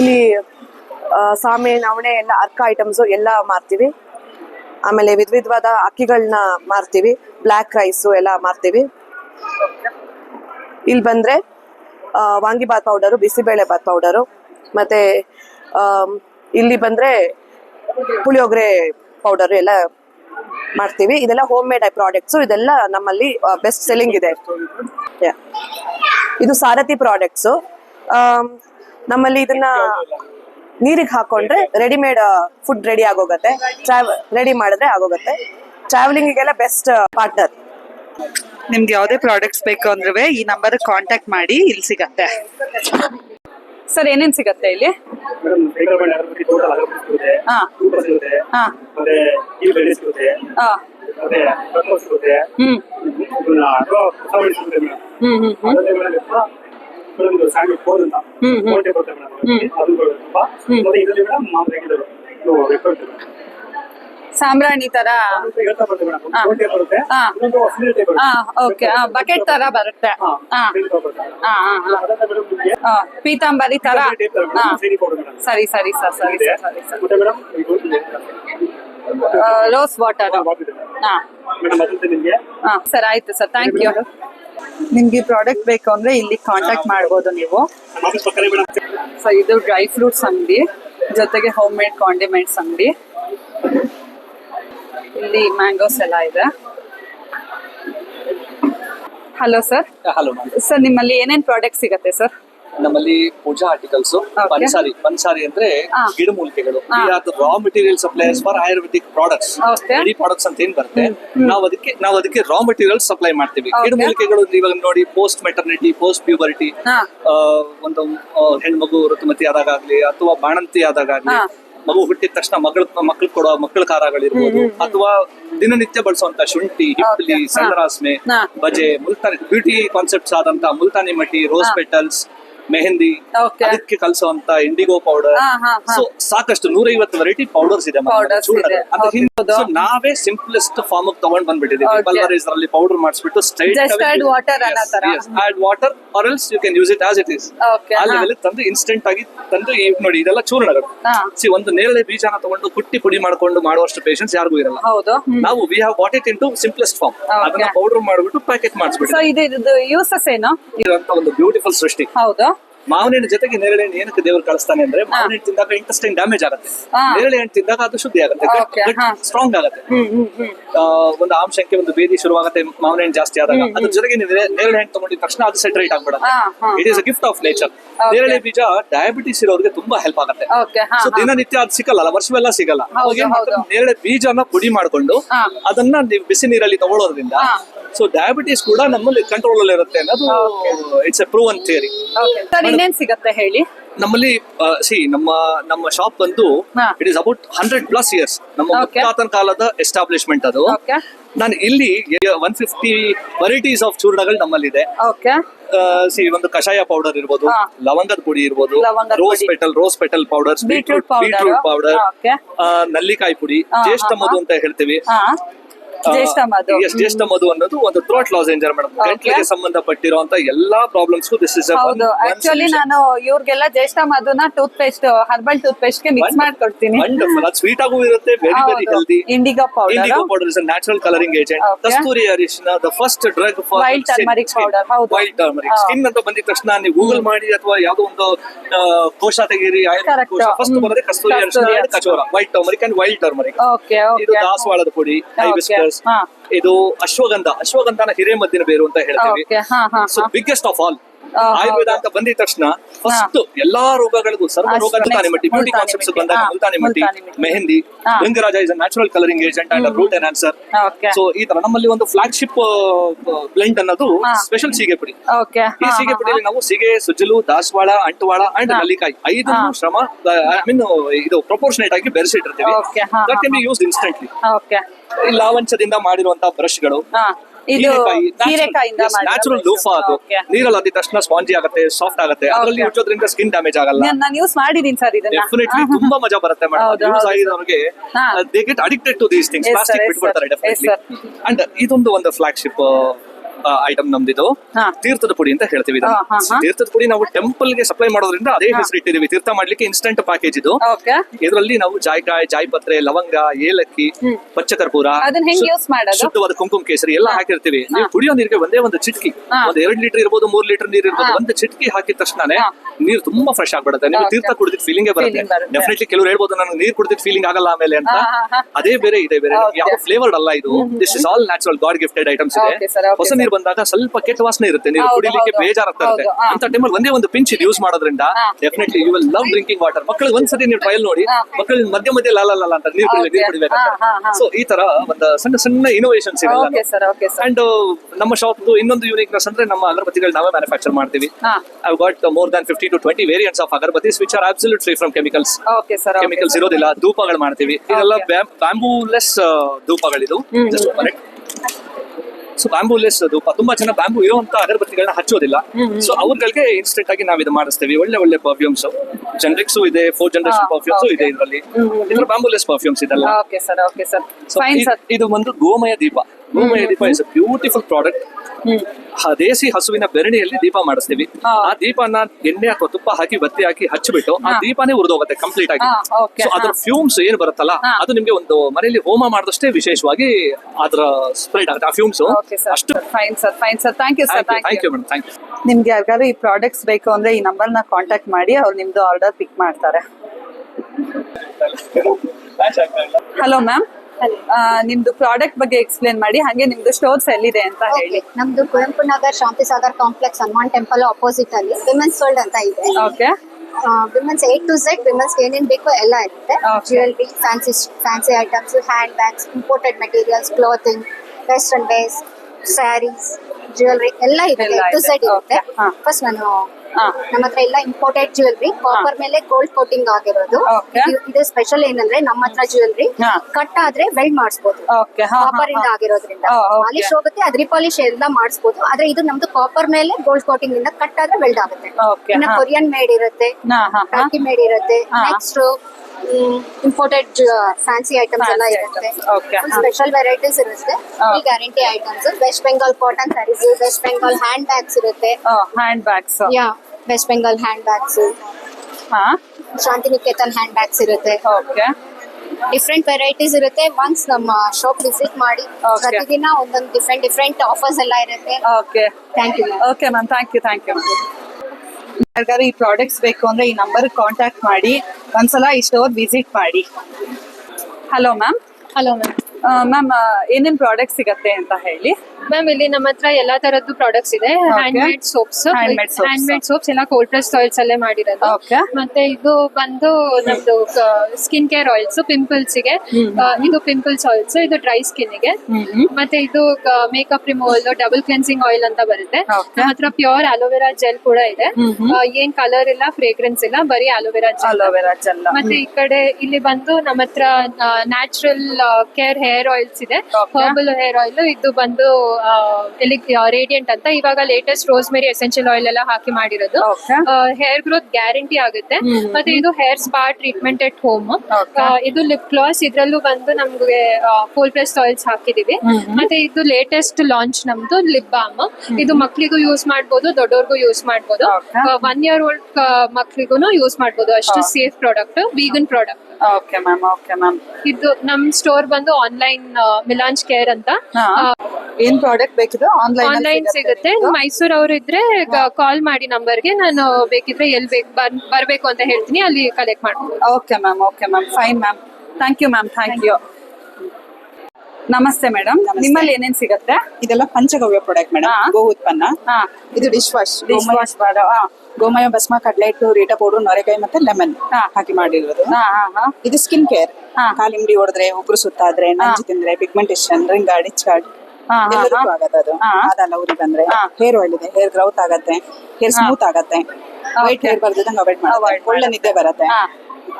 ಇಲ್ಲಿ ಸಾಮೆ, ನವಣೆ, ಎಲ್ಲ ಅರ್ಕ ಐಟಮ್ಸ್ ಎಲ್ಲ ಮಾರ್ತೀವಿ. ಆಮೇಲೆ ವಿಧ ವಿಧವಾದ ಅಕ್ಕಿಗಳನ್ನ ಮಾರ್ತೀವಿ. ಬ್ಲ್ಯಾಕ್ ರೈಸು ಎಲ್ಲ ಮಾರ್ತೀವಿ. ಇಲ್ಲಿ ಬಂದರೆ ವಾಂಗಿಬಾತ್ ಪೌಡರು ಬಿಸಿಬೇಳೆ ಬಾತ್ ಪೌಡರು ಮತ್ತು ಇಲ್ಲಿ ಬಂದರೆ ಪುಳಿಯೋಗರೆ ಪೌಡರು ಎಲ್ಲ ಮಾಡ್ತೀವಿ. ಇದೆಲ್ಲ ಹೋಮ್ ಮೇಡ್ ಪ್ರಾಡಕ್ಟ್ಸು ಇದೆಲ್ಲ ನಮ್ಮಲ್ಲಿ ಬೆಸ್ಟ್ ಸೆಲ್ಲಿಂಗ್ ಇದೆ. ಇದು ಸಾರಥಿ ಪ್ರಾಡಕ್ಟ್ಸು ನಮ್ಮಲ್ಲಿ ಇದನ್ನ ನೀರಿಗೆ ಹಾಕೊಂಡ್ರೆ ರೆಡಿಮೇಡ್ ಫುಡ್ ರೆಡಿ ಆಗೋಗತ್ತೆ. ರೆಡಿ ಮಾಡಿದ್ರೆ ಆಗೋಗತ್ತೆ. ಟ್ರಾವೆಲಿಂಗಿಗೆಲ್ಲ ಬೆಸ್ಟ್ ಪಾರ್ಟ್ನರ್ ನಿಮ್ಗೆ ಯಾವುದೇ ಪ್ರಾಡಕ್ಟ್ಸ್ ಬೇಕು ಅಂದ್ರೆ ಈ ನಂಬರ್ ಕಾಂಟ್ಯಾಕ್ಟ್ ಮಾಡಿ ಇಲ್ಲಿ ಸಿಗತ್ತೆ. ಸರ್ ಏನೇನ್ ಸಿಗತ್ತೆ ಇಲ್ಲಿ? ಹ್ಮ್ ಹ್ಮ್ ಹ್ಮ್ ಹ್ಮ್ ಹ್ಮ್ ಹಾ. ಧೂಪ ಸಿಗುತ್ತೆ ಹಾ. ಮತ್ತೆ ಈ ಬೆಳೆ ಸಿಗುತ್ತೆ ಹಾ. ಮತ್ತೆ ಕಟ್ಕೋ ಸಿಗುತ್ತೆ ಹ್ಮ್. ಸಾಂಬ್ರಾಣಿ ತರ. ಓಕೆ. ಬಕೆಟ್ ತರ ಬರುತ್ತೆ. ಪೀತಾಂಬರಿ ತರ. ಸರಿ ಸರಿ ಸರ್ ಸರಿ ಸರ್ ರೋಸ್ ವಾಟರ್ ಸರ್ ಆಯ್ತು ಸರ್. ಥ್ಯಾಂಕ್ ಯು ನಿಮ್ಗೆ ಪ್ರಾಡಕ್ಟ್ ಬೇಕು ಅಂದ್ರೆ ಇಲ್ಲಿ ಕಾಂಟ್ಯಾಕ್ಟ್ ಮಾಡ್ಬೋದು ನೀವು. ಸೊ ಇದು ಡ್ರೈ ಫ್ರೂಟ್ಸ್ ಅಂಗಡಿ. ಜೊತೆಗೆ ಹೋಮ್ ಮೇಡ್ ಕಾಂಡಿಮೆಂಟ್ಸ್ ಅಂಗಡಿ. ಇಲ್ಲಿ ಮ್ಯಾಂಗೋಸ್ ಎಲ್ಲ ಇದೆ. ಹಲೋ ಸರ್ ಹಲೋ ಸರ್ ನಿಮ್ಮಲ್ಲಿ ಏನೇನ್ ಪ್ರಾಡಕ್ಟ್ ಸಿಗತ್ತೆ ಸರ್ ನಮ್ಮಲ್ಲಿ ಪೂಜಾ ಆರ್ಟಿಕಲ್ಸ್ ಪನ್ಸಾರಿ ಪನ್ಸಾರಿ ಅಂದ್ರೆ ಗಿಡ ಗಿಡಮೂಲಿಕೆಗಳು. Raw material supplies for Ayurvedic products. Ready products ಅಂತ ಏನ್ ಬರುತ್ತೆ? ನಾವು ಅದಕ್ಕೆ ನಾವು ಅದಕ್ಕೆ ರಾ ಮೆಟೀರಿಯಲ್ ಸಪ್ಲೈ ಮಾಡ್ತೀವಿ. ಗಿಡಮೂಲಿಕೆಗಳು ಇವಾಗ ನೋಡಿ ಪೋಸ್ಟ್ ಮೆಟರ್ನಿಟಿ ಪೋಸ್ಟ್ ಪ್ಯೂಬರಿಟಿ. ಒಂದು ಹೆಣ್ಮಗು ಋತುಮತಿ ಆದಾಗಲಿ ಅಥವಾ ಬಾಣಂತಿ ಆದಾಗ ಹಾ. ಮಗು ಹುಟ್ಟಿದ ತಕ್ಷಣ ಮಗಳ ಮಕ್ಕಳು ಕೊಡೋ ಮಕ್ಕಳ ಖಾರಗಳಿರ್ಬೋದು ಅಥವಾ ದಿನನಿತ್ಯ ಬಳಸುವಂತ ಶುಂಠಿ ಹಿಪ್ಲಿ. ಸಣ್ಣ ರಾಸ್ಮೆ. ಬಜೆ ಮುಲ್ತಾನಿ ಬ್ಯೂಟಿ ಕಾನ್ಸೆಪ್ಟ್ಸ್ ಆದಂತ ಮುಲ್ತಾನಿ ಮಟ್ಟಿ ರೋಸ್. Petals mehndi Okay. ಅದಕ್ಕೆ ಕಲಿಸುವಂತ ಇಂಡಿಗೋ ಪೌಡರ್ ಹಾ, ಹಾ, ಹಾ. ಸೊ ಸಾಕಷ್ಟು ನೂರೈವತ್ತು ವೆರೈಟಿ ಪೌಡರ್ಸ್ ಇದೆ ನಮ್ಮ Powders ಚೂರ್ಣಗಳು. ಇದೆ. ಅದು ಹಿಂದೆ- ಹೌದು. so ನಾವೇ ಸಿಂಪ್ಲೆಸ್ಟ್ ಫಾರ್ಮ್ ತಗೊಂಡ್ ಬಂದ್ಬಿಟ್ಟಿದ್ದೀವಿ Okay. ಪಲ್ವರೈಸ್ ಅಲ್ಲಿ ಪೌಡರ್ ಮಾಡಿಸ್ಬಿಟ್ಟು ಸ್ಟ್ರೈಟ್ Just add water ಅನ್ನೋ ತರ. Add water or else you can use it as it is Okay, ಆ ಹಾ. ಲೆವೆಲ್ ತಂದು ಇನ್ಸ್ಟೆಂಟ್ ಆಗಿ ತಂದು ಈ ನೋಡಿ ಇದೆಲ್ಲ ಚೂರ್ಣಗಳು ಹಾ. ಸಿ ಒಂದು ನೇರಳೆ ಬೀಜನ ತಗೊಂಡು ಕುಟ್ಟಿ ಪುಡಿ ಮಾಡ್ಕೊಂಡು ಮಾಡುವಷ್ಟು ಪೇಷನ್ಸ್ ಯಾರಿಗೂ ಇರಲ್ಲ ಹೌದು ನಾವು we have what it into simplest form Okay. ಅದನ್ನ ಪೌಡರ್ ಮಾಡ್ಬಿಟ್ಟು ಪ್ಯಾಕೆಟ್ ಸೊ ಮಾಡಿಸ್ಬಿಟ್ಟು ಇದು ಇದು ಯೂಸಸ್ ಏನು ಇರುವಂತ ಒಂದು ಬ್ಯೂಟಿಫುಲ್ ಸೃಷ್ಟಿ ಹೌದು ಮಾವಿನ ಹಣ್ಣು ಜೊತೆಗೆ ನೇರಳೆ ಹಣ್ಣು ಏನಕ್ಕೆ ದೇವರು ಕಳಿಸ್ತಾನೆ ಅಂದ್ರೆ ಮಾವಿನ ಹಣ್ಣು ತಿಂದಾಗ ಇಂಟ್ರೆಸ್ಟಿಂಗ್ ಡ್ಯಾಮೇಜ್ ಆಗುತ್ತೆ. ನೇರಳೆ ಹಣ್ಣು ತಿಂದಾಗ ಅದು ಶುದ್ಧಿ ಆಗುತ್ತೆ ಸ್ಟ್ರಾಂಗ್ ಆಗುತ್ತೆ. ಒಂದು ಆಂಶಕ್ಕೆ ಒಂದು ಬೇದಿ ಶುರುವಾಗುತ್ತೆ ಮಾವಿನ ಹಣ್ಣು ಜಾಸ್ತಿ ಆದಾಗ. ಅದ್ರ ಜೊತೆಗೆ ನೇರಳೆ ಹಣ್ಣು ತಗೊಂಡಿದ ತಕ್ಷಣ ಅದು ಸೆಟ್ರೇಟ್ ಆಗ್ಬಿಡುತ್ತೆ. It is a gift of nature ನೇರಳೆ ಬೀಜ ಡಯಾಬಿಟಿಸ್ ಇರೋರಿಗೆ ತುಂಬಾ ಹೆಲ್ಪ್ ಆಗುತ್ತೆ. ಸೊ ದಿನನಿತ್ಯ ಅದು ಸಿಗಲ್ಲ ವರ್ಷವೆಲ್ಲ ಸಿಗಲ್ಲ. ನೇರಳೆ ಬೀಜನ ಪುಡಿ ಮಾಡ್ಕೊಂಡು ಅದನ್ನ ನೀವು ಬಿಸಿ ನೀರಲ್ಲಿ ತಗೊಳ್ಳೋದ್ರಿಂದ. ಸೊ ಡಯಾಬಿಟಿಸ್ ಕೂಡ ನಮ್ಮಲ್ಲಿ ಕಂಟ್ರೋಲ್ ಅಲ್ಲಿ ಇರುತ್ತೆ ಅನ್ನೋದು it's a proven theory sir ಇನ್ನೇನ್ ಸಿಗತ್ತೆ ಹೇಳಿ? ನಮ್ಮಲ್ಲಿ ಸಿ ನಮ್ಮ ನಮ್ಮ ಶಾಪ್ ಬಂದು it is about hundred plus years ನಮ್ಮ ಪುರಾತನ ಕಾಲದ ಎಸ್ಟಾಬ್ಲಿಷ್ಮೆಂಟ್ ಅದು. ನಾನು ಇಲ್ಲಿ ಒನ್ ಫಿಫ್ಟಿ ವೆರೈಟೀಸ್ ಆಫ್ ಚೂರ್ಣಗಳು ನಮ್ಮಲ್ಲಿದೆ. ಸಿ ಒಂದು ಕಷಾಯ ಪೌಡರ್ ಇರ್ಬೋದು. ಲವಂಗದ ಪುಡಿ ಇರ್ಬೋದು rose petal rose petal powder beetroot beetroot powder. ನಲ್ಲಿಕಾಯಿ ಪುಡಿ ಜೇಷ್ಠ ಜ್ಯೇಷ್ಠ ಮಧು ಅಂತ ಹೇಳ್ತೀವಿ. ಜ್ಯೇಷ್ಠ ಮಧು. ಎಸ್ ಜ್ಯೇಷ್ಠ ಮಧು ಅನ್ನೋದು ಒಂದು ಥ್ರೋಟ್ ಲಾಸೆಂಜರ್ ಮೇಡಮ್. Okay. ಗಂಟ್ಲಿಗೆ ಸಂಬಂಧಪಟ್ಟಿರುವಂತ ಎಲ್ಲಾ ಪ್ರಾಬ್ಲಮ್ಸ್ ದಿಸ್ ಇಸ್ ಹೌದು. ಆಕ್ಚುಲಿ ನಾನು ಇವ್ರಿಗೆಲ್ಲ ಜ್ಯೇಷ್ಠ ಮಧುನ ಟೂತ್ ಪೇಸ್ಟ್ ಹರ್ಬಲ್ ಟೂತ್ ಪೇಸ್ಟ್ಗೆ ಮಿಕ್ಸ್ ಮಾಡ್ಕೊಡ್ತೀನಿ. ವಂಡರ್ಫುಲ್ ಅದು ಸ್ವೀಟ್ ಆಗು ಇರುತ್ತೆ very very. Healthy powder indigo indigo powder is natural colouring agent ಕಸ್ತೂರಿ ಅರಿಶಿನ the first drug for wild turmeric powder ಹೌದು. Wild turmeric. ಸ್ಕಿನ್ ಅಂತ ಬಂದಿದ ತಕ್ಷಣ ನೀವು ಗೂಗಲ್ ಮಾಡಿ ಅಥವಾ ಯಾವುದೋ ಒಂದು ಕೋಶ ತೆಗೀರಿ ಆಯುರ್ವೇದ ಕೋಶ. ಫಸ್ಟ್. ಬರೋದೇ ಕಸ್ತೂರಿ ಅರಿಶಿನ ಕಚೋರ. White turmeric and wild turmeric ಇದು ದಾಸವಾಳದ ಪುಡಿ. ಇದು ಅಶ್ವಗಂಧ ಅಶ್ವಗಂಧನ ಹಿರೇಮದ್ದಿನ ಬೇರು ಅಂತ ಹೇಳ್ತೀವಿ. So biggest of all Ayurveda. ಅಂತ ಬಂದಿದ ತಕ್ಷಣ ಫಸ್ಟ್ ಎಲ್ಲಾ ರೋಗಗಳಿಗೂ ಸರ್ವ ರೋಗ ಮುಲ್ತಾನಿ ಮಟ್ಟಿ. ಬ್ಯೂಟಿ ಕಾನ್ಸೆಪ್ಟ್ಸ್ ಬಂದಾಗ Multani mitti. Mehndi. Lingaraja is natural colouring agent and root enhancer so ಈ ತರ ನಮ್ಮಲ್ಲಿ ಒಂದು ಫ್ಲಾಗ್ಶಿಪ್ ಬ್ಲೆಂಡ್ ಅನ್ನೋದು ಸ್ಪೆಷಲ್ ಸೀಗೆ ಪುಡಿ. ಈ ಸೀಗೆ ಪುಡಿಯಲ್ಲಿ ನಾವು ಸೀಗೆ ಸುಜಲು ದಾಸವಾಳ ಅಂಟವಾಳ ಅಂಡ್. ನಲ್ಲಿಕಾಯಿ ಐದು. ಶ್ರಮ ಐ ಮೀನ್ ಇದು ಪ್ರಪೋರ್ಷನೇಟ್ ಆಗಿ ಬೆರೆಸಿಟ್ಟಿರ್ತೀವಿ. ದಟ್ ಹಾ, ಕ್ಯಾನ್ ಬಿ ಯೂಸ್ ಇನ್ಸ್ಟೆಂಟ್ಲಿ ಈ ಲಾವಂಚದಿಂದ ಮಾಡಿರುವಂತಹ ಬ್ರಷ್ಗಳು ಇದು ಹೀರೆಕಾಯಿಂದ ನ್ಯಾಚುರಲ್ ಲೂಫಾ ಅದು ನೀರಲ್ಲಿ ಅದ್ದ ತಕ್ಷಣ ಸ್ಪಾಂಜಿ ಆಗುತ್ತೆ ಸಾಫ್ಟ್ ಆಗುತ್ತೆ. ಅದರಲ್ಲಿ. ಉಜ್ಜೋದ್ರಿಂದ ಸ್ಕಿನ್ ಡ್ಯಾಮೇಜ್ ಆಗಲ್ಲ. ನಾನು ಯೂಸ್ ಮಾಡಿದೀನಿ ಸರ್ ಇದನ್ನ. ಡೆಫಿನೆಟ್ಲಿ ತುಂಬಾ ಮಜಾ ಬರುತ್ತೆ ಮೇಡಮ್ ಯೂಸ್ ಹೌದು. ಆಗಿದವ್ರಿಗೆ ಹಾ. They get addicted to these things plastic ಬಿಟ್ಬಿಡ್ತಾರೆ. ಡೆಫಿನೆಟ್ಲಿ ಅಂಡ್ ಇದೊಂದು ಒಂದು ಫ್ಲಾಗ್ಶಿಪ್ ಐಟಮ್ ನಮ್ದಿದು. ತೀರ್ಥದ ಪುಡಿ ಅಂತ ಹೇಳ್ತೀವಿ ಇದನ್ನ. ಹಾ, ಹಾ, ಹಾ. ತೀರ್ಥದ ಪುಡಿ ನಾವು ಟೆಂಪಲ್ಗೆ ಸಪ್ಲೈ ಮಾಡೋದ್ರಿಂದ ಅದೇ. ಹೆಸರು ಇಟ್ಟಿದೀವಿ ತೀರ್ಥ ಮಾಡ್ಲಿಕ್ಕೆ ಇನ್ಸ್ಟಂಟ್ ಪ್ಯಾಕೇಜ್ ಇದು ಓಕೆ ಇದರಲ್ಲಿ ನಾವು ಜಾಯ್ಕಾಯಿ ಜಾಯ್ಪತ್ರೆ ಲವಂಗ ಏಲಕ್ಕಿ ಪಚ್ಚ ಕರ್ಪೂರ ಅದನ್ನ ಹೆಂಗ್ ಶುದ್ಧ- use ಮಾಡೋದು? ಶುದ್ಧವಾದ ಕುಂಕುಮ ಕೇಸರಿ ಎಲ್ಲ ಹಾಕಿರ್ತೀವಿ ನೀವು ಕುಡಿಯೋ ನೀರಿಗೆ ಒಂದೇ ಒಂದು ಚಿಟ್ಕಿ ಹಾ. ಒಂದ್ ಎರಡ್ ಲೀಟರ್ ಇರ್ಬೋದು ಮೂರ್ ಲೀಟರ್ ನೀರ್ ಇರ್ಬೋದು ಒಂದ್ ಚಿಟ್ಕಿ ಹಾಕಿದ ತಕ್ಷಣನೇ ಹಾ. ನೀರು ತುಂಬಾ ಫ್ರೆಶ್ ಆಗ್ಬಿಡುತ್ತೆ ನೀವು. ತೀರ್ಥ ಕುಡಿದಿದ್ ಫೀಲಿಂಗ್ ಬರುತ್ತೆ Feeling ಬರುತ್ತೆ. ಡೆಫಿನೆಟ್ಲಿ ಕೆಲವರು ಹೇಳ್ಬೋದು ನನಗೆ ನೀರ್ ಕುಡಿದಿದ್ ಫೀಲಿಂಗ್ ಆಗಲ್ಲ ಆಮೇಲೆ ಅಂತ ಹಾ, ಹಾ, ಹಾ. ಅದೇ ಬೇರೆ ಇದೆ ಬೇರೆ. ಯಾವ ಫ್ಲೇವರ್ಡ್ ಅಲ್ಲ ಇದು this is all natural god gifted items ಇದೆ Okay, sir, okay, ಹೊಸ sir. ನೀರು ಬಂದಾಗ ಸ್ವಲ್ಪ ಕೆಟ್ಟ ವಾಸನೆ ಇರುತ್ತೆ ನೀರು ಕುಡಿಲಿಕ್ಕೆ. ಬೇಜಾರಾಗ್ತಾ ಇರುತ್ತೆ. ಅಂತ ಟೈಮಲ್ಲಿ ಒಂದೇ ಒಂದು ಪಿಂಚ್ ಇದು ಯೂಸ್ ಮಾಡೋದ್ರಿಂದ. Definitely you will love drinking water ಮಕ್ಕಳಿಗೆ ಒಂದ್ಸತಿ ನೀವು ಟ್ರಯಲ್ ನೋಡಿ ಮಕ್ಕಳಿಗೆ ಮಕ್ಕಳು ಮಧ್ಯ ಮಧ್ಯ ಲಾಲ ಲಾಲ ಅಂತ ನೀರು ಕುಡಿಬೇಕು ನೀರು ಹಾ. ಸೊ ಈ ತರ ಒಂದು ಸಣ್ಣ ಸಣ್ಣ ಇನೋವೇಷನ್ಸ್ ಸರ್ ಅಂಡ್ ನಮ್ಮ ಶಾಪ್ ಇನ್ನೊಂದು ಯೂನಿಕ್ನೆಸ್ ಅಂದ್ರೆ ನಮ್ಮ ಅಗರಬತ್ತಿಗಳು ನಾವೇ ಮ್ಯಾನುಫ್ಯಾಕ್ಚರ್ ಮಾಡ್ತೀವಿ. I got more than fifty to twenty variants of agarbatti which are absolute free from chemicals chemicals ಇರೋದಿಲ್ಲ ಧೂಪಗಳು ಮಾಡ್ತೀವಿ. ಇದೆಲ್ಲ ಬ್ಯಾಂಬೂಲೆಸ್ ಧೂಪಗಳಿದು. ಜಸ್ಟ್ ಸೊ ಬ್ಯಾಂಬೂಲೆಸ್ ಅದು. ತುಂಬಾ ಜನ ಬ್ಯಾಂಬೂ ಇರುವಂತ ಅಗರಬತ್ತಿಗಳನ್ನ ಹಚ್ಚೋದಿಲ್ಲ. ಸೊ ಅವ್ರಗಳಿಗೆ ಇನ್ಸ್ಟೆಂಟ್ ಆಗಿ ನಾವು ಇದು ಮಾಡಿಸ್ತೇವೆ. ಒಳ್ಳೆ ಒಳ್ಳೆ ಪರ್ಫ್ಯೂಮ್ಸ್ ಜನರಿಕ್ಸ್ ಇದೆ ಫೋರ್ ಜನರೇಷನ್ ಪರ್ಫ್ಯೂಮ್ಸ್. ಇದೆ ಇದರಲ್ಲಿ. ಇದ್ರ ಬ್ಯಾಂಬೂಲೆಸ್ ಪರ್ಫ್ಯೂಮ್ಸ್ ಇದೆಲ್ಲ. ಇದು ಒಂದು ಗೋಮಯ ದೀಪ. ಗೋಮಯ ದೀಪ ಇಸ್ ಅ ಬ್ಯೂಟಿಫುಲ್ ಪ್ರಾಡಕ್ಟ್ ದೇಸಿ ಹಸುವಿನ ಬೆರಣಿಯಲ್ಲಿ ದೀಪ ಮಾಡಿಸ್ತೀವಿ. ಆ ದೀಪನ ಎಣ್ಣೆ ಅಥವಾ ತುಪ್ಪ ಹಾಕಿ ಬತ್ತಿ ಹಾಕಿ ಹಚ್ಚಿಬಿಟ್ಟು ಆ. ದೀಪನೇ ಉರಿದೋಗುತ್ತೆ ಕಂಪ್ಲೀಟ್ ಆಗಿ. ಸೊ ಅದ್ರ ಫ್ಯೂಮ್ಸ್ ಏನ್ ಬರುತ್ತಲ್ಲ ಅದು ನಿಮ್ಗೆ ಒಂದು ಮನೆಯಲ್ಲಿ ಹೋಮ ಮಾಡಿದಷ್ಟೇ ವಿಶೇಷವಾಗಿ ಅದರ ಸ್ಪ್ರೆಡ್ ಆಗುತ್ತೆ. ಆ ಫ್ಯೂಮ್ಸ್ ಅಷ್ಟು fine sir fine sir thank you sir thank you madam thank you ನಿಮ್ಗೆ ಯಾರಿಗಾದ್ರು ಈ ಪ್ರಾಡಕ್ಟ್ಸ್ ಬೇಕು ಅಂದ್ರೆ ಈ ನಂಬರ್ನ ಕಾಂಟ್ಯಾಕ್ಟ್ ಮಾಡಿ ಅವ್ರು ನಿಮ್ದು ಆರ್ಡರ್ ಪಿಕ್ ಮಾಡ್ತಾರೆ. ಹಲೋ ಮ್ಯಾಮ್ ನಿಮ್ದು ಪ್ರಾಡಕ್ಟ್ ಬಗ್ಗೆ ಎಕ್ಸ್ಪ್ಲೇನ್ ಮಾಡಿ ಹಾಗೆ ನಿಮ್ದು ಸ್ಟೋರ್ಸ್ ಎಲ್ಲಿದೆ ಅಂತ ಹೇಳಿ. ನಮ್ದು Kuvempu Nagar Shanti Sagar complex Hanuman temple opposite ಅಲ್ಲಿ. ವಿಮೆನ್ಸ್ ವರ್ಲ್ಡ್ ಅಂತ ಇದೆ. Okay women's A to Z women's ಏನೇನ್ ಬೇಕೋ ಎಲ್ಲ ಇರುತ್ತೆ. Jewellery fancy fancy items handbags imported materials clothing western wears sarees jewellery ಎಲ್ಲ ಇದೆ. ಟು. ಝೆಡ್ ಇರುತ್ತೆ. ಫಸ್ಟ್ ನಾನು. ನಮ್ಮ ಹತ್ರ ಎಲ್ಲ ಇಂಪೋರ್ಟೆಡ್ ಜ್ಯುವೆಲ್ರಿ ಕಾಪರ್ ಮೇಲೆ ಗೋಲ್ಡ್ ಕೋಟಿಂಗ್ ಆಗಿರೋದು. ಇದು- ಇದು ಸ್ಪೆಷಲ್ ಏನಂದ್ರೆ ನಮ್ಮ ಹತ್ರ ಜ್ಯುವೆಲ್ರಿ ಹಾ. ಕಟ್ ಆದ್ರೆ ವೆಲ್ಡ್ ಮಾಡಿಸಬಹುದು ಓಕೆ ಹಾ ಕಾಪರ್ ಇಂದ ಆಗಿರೋದ್ರಿಂದ. okay. ಪಾಲಿಶ್ ಹೋಗುತ್ತೆ ಅದ್ರಿ ಪಾಲಿಶ್ ಎಲ್ಲ ಮಾಡಿಸಬಹುದು ಆದ್ರೆ ಇದು ನಮ್ದು ಕಾಪರ್ ಮೇಲೆ ಗೋಲ್ಡ್ ಕೋಟಿಂಗ್ ಇಂದ ಕಟ್ ಆದ್ರೆ ವೆಲ್ಡ್ ಆಗುತ್ತೆ. Okay, ಇನ್ನ ಹಾ. ಕೊರಿಯನ್ ಮೇಡ್ ಇರುತ್ತೆ ಹಾ ಹಾ ಹಾ. ರಾಕಿ ಮೇಡ್ ಇರುತ್ತೆ ಹಾ. ನೆಕ್ಸ್ಟ್ ಇಂಪೋರ್ಟೆಡ್ ಫ್ಯಾನ್ಸಿ ಐಟಮ್ಸ್ ಎಲ್ಲ ಇರುತ್ತೆ. ಸ್ಪೆಷಲ್ ವೆರೈಟೀಸ್ ಇರುತ್ತೆ. Guarantee items West Bengal cotton sarees West Bengal handbags ಇರುತ್ತೆ. Handbags yeah West Bengal handbags ಹಾ. ಶಾಂತಿನಿಕೇತನ್ ಹ್ಯಾಂಡ್ ಬ್ಯಾಗ್ಸ್ ಇರುತ್ತೆ. ಓಕೆ ಡಿಫ್ರೆಂಟ್ ವೆರೈಟೀಸ್ ಇರುತ್ತೆ. ಒನ್ಸ್ ನಮ್ಮ ಶಾಪ್ ವಿಸಿಟ್ ಮಾಡಿ. ಪ್ರತಿದಿನ ಒಂದೊಂದು ಡಿಫ್ರೆಂಟ್ ಡಿಫ್ರೆಂಟ್ ಆಫರ್ಸ್ ಎಲ್ಲ ಇರುತ್ತೆ. Okay thank you okay ma'am thank you thank you ಯಾರಿಗಾರು ಈ ಪ್ರಾಡಕ್ಟ್ಸ್ ಬೇಕು ಅಂದ್ರೆ ಈ ನಂಬರ್ ಕಾಂಟ್ಯಾಕ್ಟ್ ಮಾಡಿ, ಒಂದ್ಸಲ ಈ ಸ್ಟೋರ್ ವಿಸಿಟ್ ಮಾಡಿ. Hello ma'am hello ma'am ma'am ಏನೇನ್ ಪ್ರಾಡಕ್ಟ್ ಸಿಗತ್ತೆ ಅಂತ ಹೇಳಿ? ಮ್ಯಾಮ್ ಇಲ್ಲಿ ನಮ್ಮ ಹತ್ರ ಎಲ್ಲಾ ತರದ್ದು ಪ್ರಾಡಕ್ಟ್ಸ್ ಇದೆ. Handmade soaps Handmade soaps. Handmade soaps ಎಲ್ಲ ಕೋಲ್ಡ್ ಪ್ರೆಸ್ ಆಯಿಲ್ಸ್ ಅಲ್ಲೇ ಮಾಡಿರೋದು. Okay. ಮತ್ತೆ ಇದು ಬಂದು ನಮ್ದು ಸ್ಕಿನ್ ಕೇರ್ ಆಯಿಲ್ಸ್ ಪಿಂಪಲ್ಸ್ಗೆ. ಆ, ಇದು ಪಿಂಪಲ್ಸ್ ಆಯಿಲ್ಸ್ ಇದು ಡ್ರೈ ಸ್ಕಿನ್ಗೆ. ಮತ್ತೆ ಇದು makeup removal double cleansing oil ಅಂತ ಬರುತ್ತೆ. Okay. ನಮ್ಮ ಹತ್ರ ಪ್ಯೂರ್ ಅಲೋವೆರಾ ಜೆಲ್ ಕೂಡ ಇದೆ. ಆ, ಏನ್ ಕಲರ್ ಇಲ್ಲ ಫ್ರೇಗ್ರೆನ್ಸ್ ಇಲ್ಲ ಬರೀ ಅಲೋವೆರಾ ಜೆಲ್ ಅಲೋವೆರಾ ಮತ್ತೆ ಈ ಕಡೆ ಇಲ್ಲಿ ಬಂದು ನಮ್ಮ ಹತ್ರ ನ್ಯಾಚುರಲ್ ಕೇರ್ ಹೇರ್ ಆಯಿಲ್ಸ್ ಇದೆ. ಹರ್ಬಲ್ ಹೇರ್ ಆಯಿಲ್ ಇದು ಬಂದು ರೇಡಿಯಂಟ್ ಅಂತ ಇವಾಗ latest rosemary essential oil ಎಲ್ಲ ಹಾಕಿ ಮಾಡಿರೋದು. ಹೇರ್ ಗ್ರೋತ್ ಗ್ಯಾರಂಟಿ ಆಗುತ್ತೆ. ಮತ್ತೆ ಇದು hair spa treatment at home. ಇದು ಲಿಪ್ ಗ್ಲಾಸ್ ಇದ್ರಲ್ಲೂ ಬಂದು ನಮ್ಗೆ ಫುಲ್ ಪ್ರೆಸ್ ಆಯಿಲ್ಸ್ ಹಾಕಿದೀವಿ. ಮತ್ತೆ ಇದು ಲೇಟೆಸ್ಟ್ ಲಾಂಚ್ ನಮ್ದು ಲಿಪ್ ಬಾಮ್ ಇದು ಮಕ್ಳಿಗೂ ಯೂಸ್ ಮಾಡ್ಬೋದು ದೊಡ್ಡವ್ರಿಗೂ ಯೂಸ್ ಮಾಡ್ಬೋದು. ಒನ್ ಇಯರ್ ಓಲ್ಡ್ ಮಕ್ಳಿಗೂ ಯೂಸ್ ಮಾಡ್ಬೋದು. ಅಷ್ಟು safe product vegan product okay ma'am okay ma'am. ಇದು ನಮ್ ಸ್ಟೋರ್ ಬಂದು ಆನ್ಲೈನ್ ಮಿಲಾಂಜ್ ಕೇರ್ ಅಂತ. ಏನ್ ಪ್ರಾಡಕ್ಟ್ ಬೇಕಿದ್ರು ಆನ್ಲೈನ್ ಆನ್ಲೈನ್ ಸಿಗುತ್ತೆ. ಮೈಸೂರ್ ಅವರು ಇದ್ರೆ ಕಾಲ್ ಮಾಡಿ ನಂಬರ್ಗೆ ನಾನು ಬೇಕಿದ್ರೆ ಎಲ್ಲಿ ಬೇಕು ಬರ್ಬೇಕು ಅಂತ ಹೇಳ್ತೀನಿ ಅಲ್ಲಿ ಕಲೆಕ್ಟ್ ಮಾಡ್ಬೋದು. Okay ma'am okay ma'am. Fine ma'am. Thank you ma'am thank you ನಮಸ್ತೆ ಮೇಡಮ್ ನಿಮ್ಮಲ್ಲಿ ಏನೇನ್ ಸಿಗತ್ತೆ? ಇದೆಲ್ಲ ಪಂಚಗವ್ಯ ಪ್ರಾಡಕ್ಟ್ ಮೇಡಮ್. ಗೋ ಉತ್ಪನ್ನ ಇದು ಡಿಶ್ ವಾಶ್ ಡಿಶ್ ವಾಶ್ ಗೋಮಯ ಭಸ್ಮ ಕಡಲೆ ಹಿಟ್ಟು ರೀಟಾ ಪೌಡರ್ ನೊರೆಕಾಯಿ ಮತ್ತೆ ಲೆಮನ್ ಹಾ. ಹಾಕಿ ಮಾಡಿರೋದು. ಇದು ಸ್ಕಿನ್ ಕೇರ್. ಕಾಲಿಂಬಡಿ ಹೊಡೆದ್ರೆ ಉಗುರು ಸುತ್ತಾದ್ರೆ ನಂಜು ತಿಂದ್ರೆ ಪಿಗ್ಮೆಂಟೇಶನ್ ರಿಂಗಾರ್ಡ್ ಇಚ್ಕಾರ್ಡ್ ಹಾ, ಎಲ್ಲದಕ್ಕೂ. ಆಗತ್ತೆ ಅದು. ಅದಲ್ಲ ಉರಿ ಬಂದ್ರೆ. ಹೇರ್ ಆಯಿಲ್ ಇದೆ. ಹೇರ್ ಗ್ರೌತ್ ಆಗತ್ತೆ. ಹೇರ್ ಸ್ಮೂತ್ ಆಗತ್ತೆ. ವೈಟ್ ಹೇರ್ ಬರ್ದಿದಂಗೆ ಅವಾಯ್ಡ್ ಮಾಡುತ್ತೆ. ಒಳ್ಳೆ ನಿದ್ದೆ ಬರುತ್ತೆ.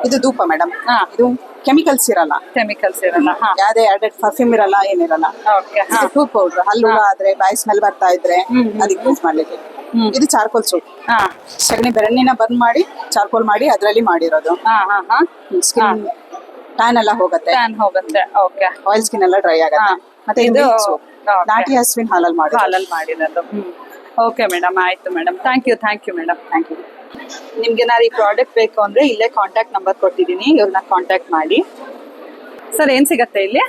ಇದು ಧೂಪ ಮೇಡಮ್ ಹಾ. ಇದು ಕೆಮಿಕಲ್ಸ್ ಇರಲ್ಲ. ಕೆಮಿಕಲ್ಸ್ ಇರಲ್ಲ ಹಾ. ಯಾವ್ದೇ ಆಡೆಡ್ ಪರ್ಫ್ಯೂಮ್ ಇರಲ್ಲ ಏನಿರಲ್ಲ. ಓಕೆ ಹಾ. ಇದು ಪೌಡರ್ ಹಲ್ಲು ಆದ್ರೆ ಬಾಯಿ ಸ್ಮೆಲ್ ಬರ್ತಾ ಇದ್ರೆ ಅದಕ್ಕೆ ಯೂಸ್ ಮಾಡ್ಲಿಕ್ಕೆ. ಇದು ಚಾರ್ಕೋಲ್ ಸೂಪ್ ಹಾ. ಸಗಣಿ ಬೆರಣ್ಣಿನ ಬರ್ನ್ ಮಾಡಿ ಚಾರ್ಕೋಲ್ ಮಾಡಿ ಅದರಲ್ಲಿ ಮಾಡಿರೋದು. ಹಾ ಹಾ ಹಾ. ಸ್ಕಿನ್ ಟ್ಯಾನ್ ಎಲ್ಲ ಹೋಗುತ್ತೆ. ಓಕೆ ಆಯಿಲ್ ಸ್ಕಿನ್ ಎಲ್ಲ ಡ್ರೈ ಹಾ. ಆಗುತ್ತೆ ಮತ್ತೆ ಇದು- ಇದು. Okay. ನಾಟಿ ಹಸುವಿನ ಹಾಲಲ್ಲಿ ಮಾಡಿ ಹಾಲಲ್ಲಿ ಮಾಡಿರೋದು. ಓಕೆ ಮೇಡಮ್ ಆಯ್ತು madam thank you thank you madam thank you ನಿಮ್ಗೆ ಏನಾದ್ರು ಈ ಪ್ರಾಡಕ್ಟ್ ಬೇಕು ಅಂದ್ರೆ ಇಲ್ಲೇ ಕಾಂಟ್ಯಾಕ್ಟ್ ನಂಬರ್ ಕೊಟ್ಟಿದ್ದೀನಿ ಇವ್ರನ್ನ ಕಾಂಟ್ಯಾಕ್ಟ್ ಮಾಡಿ. ಸರ್ ಏನ್ ಸಿಗತ್ತೆ ಇಲ್ಲಿ?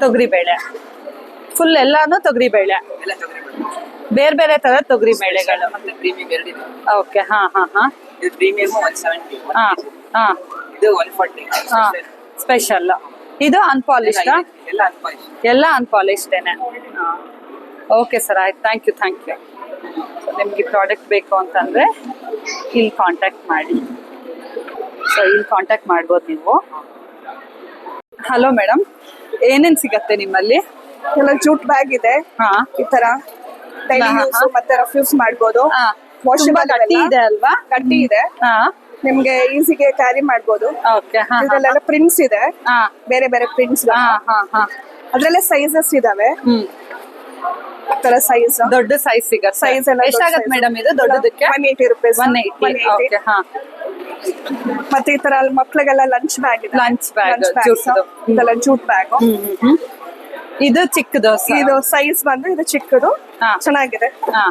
ತೊಗರಿ ಬೇಳೆ ಫುಲ್ ಎಲ್ಲಾನು ತೊಗರಿ ಬೇಳೆ ಬೇರೆ ಬೇರೆ ತರ ತೊಗರಿ ಬೇಳೆಗಳು ಓಕೆ ಹಾ ಹಾ ಹಾ. ಹಾ ಹಾ. ಇದು ಹಾ ಸ್ಪೆಷಲ್ ಇದು ಅನ್ಪಾಲಿಶ್ಡ್ ಅನ್ಪಾಲಿಶ್ ಎಲ್ಲ ಅನ್ಪಾಲಿಶ್ಡೇನೆ ಓಕೆ ಸರ್ ಆಯ್ತು. ಥ್ಯಾಂಕ್ ಯು ಥ್ಯಾಂಕ್ ಯು ನಿಮಗೆ ಪ್ರಾಡಕ್ಟ್ ಬೇಕು ಅಂತಂದರೆ ಇಲ್ಲಿ ಕಾಂಟ್ಯಾಕ್ಟ್ ಮಾಡಿ. ಸೊ ಇಲ್ಲಿ ಕಾಂಟ್ಯಾಕ್ಟ್ ಮಾಡ್ಬೋದು ನೀವು. ಹಲೋ ಮೇಡಮ್ ಏನೇನು ಸಿಗತ್ತೆ ನಿಮ್ಮಲ್ಲಿ? ಎಲ್ಲ ಜೂಟ್ ಬ್ಯಾಗ್ ಇದೆ. ಹಾ. ಈ ತರ ಡೈಲಿ ಯೂಸ್. ಮತ್ತೆ ಮಾಡ್ಬೋದು. ಹಾಂ. Washable ಗಟ್ಟಿ ಇದೆ ಅಲ್ವಾ? ಗಟ್ಟಿ ಇದೆ. ಹಾಂ. ನಿಮ್ಗೆ ಈಸಿಗೆ ಕ್ಯಾರಿ ಹಾಂ ಇದ್ರಲ್ಲೆಲ್ಲ ಪ್ರಿಂಟ್ಸ್ ಇದೆ. ಬೇರೆ ಬೇರೆ ಪ್ರಿಂಟ್ಸ್ ಹಾ ಹಾಂ ಹಾಂ. ಅದ್ರಲ್ಲೇ ಸೈಜಸ್ ಇದಾವೆ. ಹ್ಞೂ ಸೈಜ್ ದೊಡ್ಡ ಸೈಜ್ ಸಿಗತ್ತೆ. ಸೈಜ್ ಎಲ್ಲ ಎಷ್ಟಾಗತ್ತೆ ಮೇಡಮ್ ಇದು? ದೊಡ್ಡದಕ್ಕೆ? One eighty rupees one eighty okay ಹಾಂ. ಮತ್ತೆ ಈ ತರ ಅಲ್ಲಿ ಮಕ್ಳಿಗೆಲ್ಲ ಲಂಚ್ ಬ್ಯಾಗ್ ಇದೆ. Lunch bag. ಇದೆಲ್ಲ ಜೂಟ್ ಬ್ಯಾಗ್ ಇದು. ಚಿಕ್ಕದು ಇದು ಸೈಜ್ ಬಂದು ಇದು ಚಿಕ್ಕದು. ಹಾ. ಚೆನ್ನಾಗಿದೆ. ಹಾ.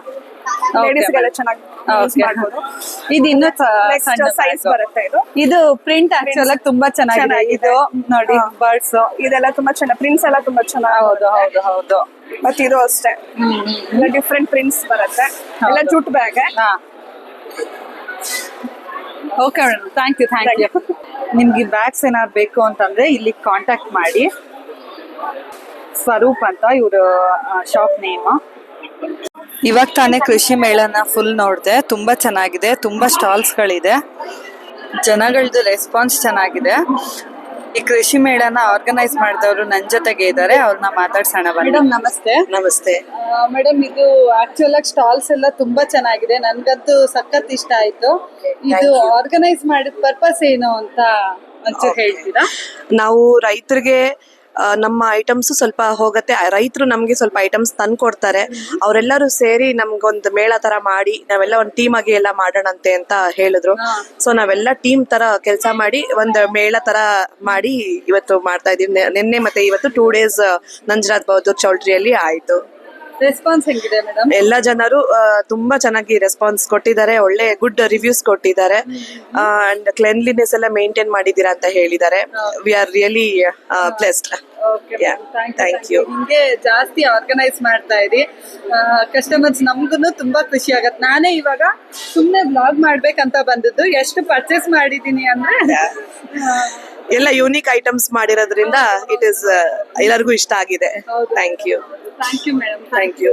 ಲೇಡೀಸ್ ಗೆಲ್ಲ ಚೆನ್ನಾಗಿ. ಇದು ಇನ್ನೂ ಸೈಜ್ ಬರುತ್ತೆ ಇದು. ಇದು ಪ್ರಿಂಟ್ ಆಕ್ಚುಲ್ ತುಂಬಾ ಚೆನ್ನಾಗಿದೆ. ಇದು ನೋಡಿ ಬರ್ಡ್ಸ್ ಇದೆಲ್ಲ ತುಂಬಾ ಚೆನ್ನಾಗಿ ಪ್ರಿಂಟ್ಸ್ ಎಲ್ಲ ತುಂಬಾ ಚೆನ್ನಾಗಿ ಹೌದು ಹೌದು ಹೌದು. ಮತ್ತೆ ಇದು ಅಷ್ಟೇ. ಎಲ್ಲ ಡಿಫ್ರೆಂಟ್ ಪ್ರಿಂಟ್ಸ್ ಬರುತ್ತೆ. ಎಲ್ಲ ಜೂಟ್ ಬ್ಯಾಗ್ ಹಾ. Okay madam thank you thank you ನಿಮ್ಗೆ ಬ್ಯಾಗ್ಸ್ ಏನಾದ್ರು ಬೇಕು ಅಂತಂದ್ರೆ ಇಲ್ಲಿ ಕಾಂಟ್ಯಾಕ್ಟ್ ಮಾಡಿ. ಸ್ವರೂಪ್ ಅಂತ ಇವರು ಶಾಪ್ ನೇಮ್ ಇವಾಗ ತಾನೇ ಕೃಷಿ ಮೇಳನ ಫುಲ್ ನೋಡಿದೆ. ತುಂಬಾ ಚೆನ್ನಾಗಿದೆ. ತುಂಬಾ ಸ್ಟಾಲ್ಸ್ಗಳಿದೆ ಜನಗಳದ್ದು ರೆಸ್ಪಾನ್ಸ್ ಚೆನ್ನಾಗಿದೆ. ಈ ಕೃಷಿ ಮೇಳನ ಆರ್ಗನೈಸ್ ಮಾಡಿದವರು ನನ್ ಜೊತೆಗೆ ಇದ್ದಾರೆ. ಅವ್ರನ್ನ ಮಾತಾಡ್ಸೋಣ ಮೇಡಮ್ ನಮಸ್ತೆ. ನಮಸ್ತೆ. ಮೇಡಮ್ ಇದು ಆಕ್ಚುಲ್ ಆಗಿ ಸ್ಟಾಲ್ಸ್ ಎಲ್ಲ ತುಂಬಾ ಚೆನ್ನಾಗಿದೆ. ನನ್ಗಂತೂ ಸಖತ್ ಇಷ್ಟ ಆಯ್ತು. ಇದು ಆರ್ಗನೈಸ್ ಮಾಡಿದ ಪರ್ಪಸ್ ಏನು ಅಂತ ಒಂಚೂರು ಹೇಳ್ತೀರಾ? ನಾವು ರೈತರಿಗೆ ನಮ್ಮ ಐಟಮ್ಸ್ ಸ್ವಲ್ಪ ಹೋಗುತ್ತೆ. ರೈತರು ನಮ್ಗೆ ಸ್ವಲ್ಪ ಐಟಮ್ಸ್ ತಂದು ಕೊಡ್ತಾರೆ ಅವರೆಲ್ಲರೂ ಸೇರಿ ನಮ್ಗೊಂದು ಮೇಳ ತರ ಮಾಡಿ ನಾವೆಲ್ಲ ಒಂದು ಟೀಮ್ ಆಗಿ ಎಲ್ಲ ಮಾಡೋಣಂತೆ ಅಂತ ಹೇಳಿದ್ರು. ಸೊ ನಾವೆಲ್ಲ ಟೀಮ್ ತರ ಕೆಲಸ ಮಾಡಿ ಒಂದು ಮೇಳ ತರ ಮಾಡಿ ಇವತ್ತು ಮಾಡ್ತಾ ಇದೀವಿ ನಿನ್ನೆ ಮತ್ತೆ ಇವತ್ತು ಟೂ ಡೇಸ್ ನಂಜರಾಜ್ ಬಹದ್ದೂರ್ ಚೌಲ್ಟ್ರಿಯಲ್ಲಿ ಆಯ್ತು. ರೆಸ್ಪಾನ್ಸ್ ಹೆಂಗಿದೆ ಮೇಡಮ್ ಎಲ್ಲ ಜನರು ಆ, ತುಂಬಾ ಚೆನ್ನಾಗಿ ರೆಸ್ಪಾನ್ಸ್ ಕೊಟ್ಟಿದ್ದಾರೆ ಒಳ್ಳೆ ಗುಡ್ ರಿವ್ಯೂಸ್ ಕೊಟ್ಟಿದ್ದಾರೆ. ಅಂಡ್ ಕ್ಲೆನ್ಲಿನೆಸ್ ಎಲ್ಲ ಮೇಂಟೈನ್ ಮಾಡಿದೀರಾ ಅಂತ ಹೇಳಿದ್ದಾರೆ. We are really blessed thank you ಹಿಂಗೆ ಜಾಸ್ತಿ ಆರ್ಗನೈಸ್ ಮಾಡ್ತಾ ಇರಿ. ಕಸ್ಟಮರ್ಸ್ ನಮ್ಗೂ ತುಂಬಾ ಖುಷಿ ಆಗತ್ತೆ. ನಾನೇ ಇವಾಗ ಸುಮ್ನೆ ಬ್ಲಾಗ್ ಮಾಡ್ಬೇಕಂತ ಬಂದದ್ದು. ಎಷ್ಟು ಪರ್ಚೇಸ್ ಮಾಡಿದೀನಿ ಅಂದ್ರೆ ಎಲ್ಲ ಯೂನಿಕ್ ಐಟಮ್ಸ್ ಮಾಡಿರೋದ್ರಿಂದ ಇಟ್ ಇಸ್ ಎಲ್ಲರಿಗೂ ಇಷ್ಟ ಆಗಿದೆ. Thank you thank you madam thank you